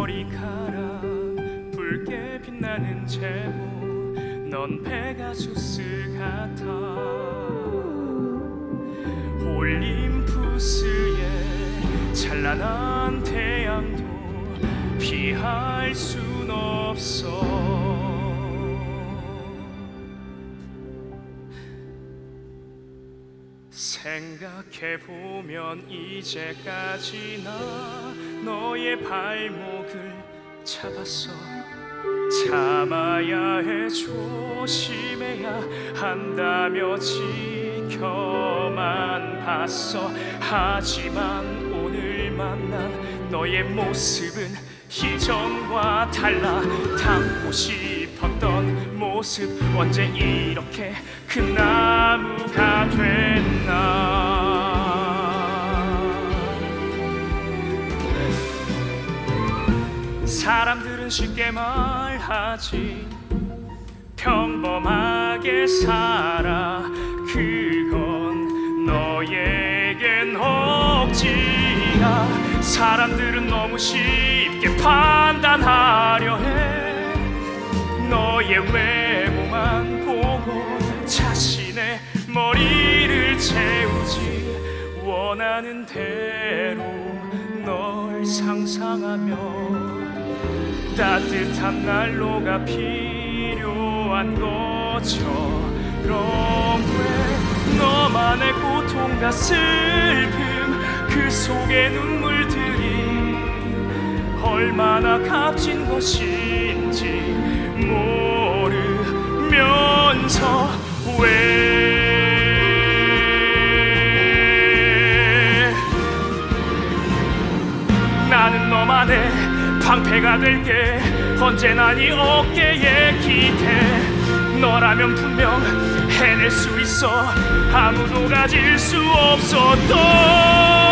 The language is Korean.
머리카락 붉게 빛나는 제모 넌 페가수스 같아. 올림푸스의 찬란한 태양도 피할 순 없어. 생각해보면 이제까지 나 너의 발목을 잡았어. 참아야 해 조심해야 한다며 지켜만 봤어. 하지만 오늘 만난 너의 모습은 이전과 달라. 닮고 싶었던 모습 언제 이렇게 큰 나무가 됐나? 사람들은 쉽게 말하지 평범하게 살아. 그건 너에겐 억지야. 사람들은 너무 쉽게 판단하려 해. 너의 외 원하는 대로 널 상상하며 따뜻한 난로가 필요한 것처럼 왜 너만의 고통과 슬픔 그 속의 눈물들이 얼마나 값진 것인지 모르면서 왜 나는 너만의 방패가 될게. 언제나 네 어깨에 기대 너라면 분명 해낼 수 있어. 아무도 가질 수 없었던